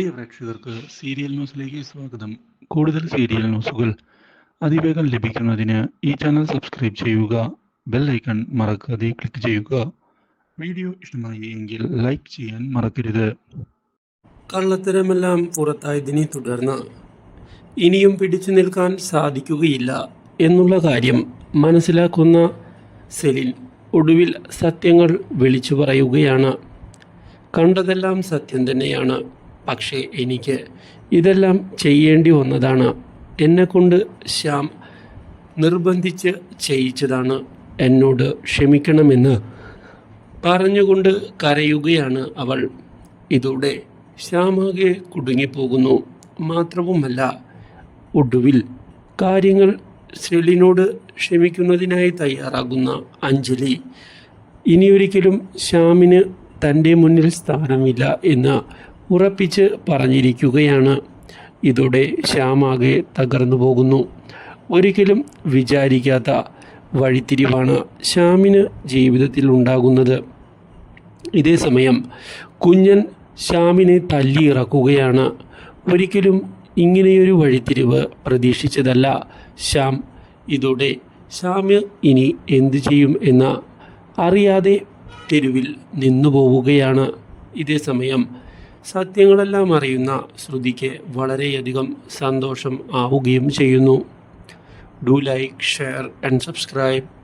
പ്രിയ പ്രേക്ഷകർക്ക് സീരിയൽ ന്യൂസിലേക്ക് സ്വാഗതം. കൂടുതൽ സീരിയൽ ന്യൂസുകൾ അതിവേഗം ലഭിക്കുന്നതിന് ഈ ചാനൽ സബ്സ്ക്രൈബ് ചെയ്യുക ബെൽ ഐക്കൺ മറക്കാതെ ക്ലിക്ക് ചെയ്യുക. വീഡിയോ ഇഷ്ടമായി എങ്കിൽ ലൈക്ക് ചെയ്യാൻ മറക്കരുത്. കള്ളത്തരമെല്ലാം പുറത്തായതിനെ തുടർന്ന് ഇനിയും പിടിച്ചു നിൽക്കാൻ സാധിക്കുകയില്ല എന്നുള്ള കാര്യം മനസ്സിലാക്കുന്ന സെലിൻ ഒടുവിൽ സത്യങ്ങൾ വിളിച്ചു പറയുകയാണ്. കണ്ടതെല്ലാം സത്യം തന്നെയാണ്. പക്ഷേ എനിക്ക് ഇതെല്ലാം ചെയ്യേണ്ടി വന്നതാണ്. എന്നെക്കൊണ്ട് ശ്യാം നിർബന്ധിച്ച് ചെയ്യിച്ചതാണ്. എന്നോട് ക്ഷമിക്കണമെന്ന് പറഞ്ഞുകൊണ്ട് കരയുകയാണ് അവൾ. ഇതോടെ ശ്യാമാകെ കുടുങ്ങിപ്പോകുന്നു. മാത്രവുമല്ല ഒടുവിൽ കാര്യങ്ങൾ ശ്രീലിനോട് ക്ഷമിക്കുന്നതിനായി തയ്യാറാകുന്ന അഞ്ജലി ഇനിയൊരിക്കലും ശ്യാമിന് തന്റെ മുന്നിൽ സ്ഥാനമില്ല എന്ന് ഉറപ്പിച്ച് പറഞ്ഞിരിക്കുകയാണ്. ഇതോടെ ശ്യാമാകെ തകർന്നു പോകുന്നു. ഒരിക്കലും വിചാരിക്കാത്ത വഴിത്തിരിവാണ് ശ്യാമിന് ജീവിതത്തിൽ ഉണ്ടാകുന്നത്. ഇതേ സമയം കുഞ്ഞൻ ശ്യാമിനെ തല്ലിയിറക്കുകയാണ്. ഒരിക്കലും ഇങ്ങനെയൊരു വഴിത്തിരിവ് പ്രതീക്ഷിച്ചതല്ല ശ്യാം. ഇതോടെ ശ്യാമ് ഇനി എന്തു ചെയ്യും എന്ന അറിയാതെ തെരുവിൽ നിന്നു പോവുകയാണ് ഇതേ സമയം സത്യങ്ങളെല്ലാം അറിയുന്ന ശ്രുതിക്ക് വളരെയധികം സന്തോഷം ആവുകയും ചെയ്യുന്നു. Do like share and subscribe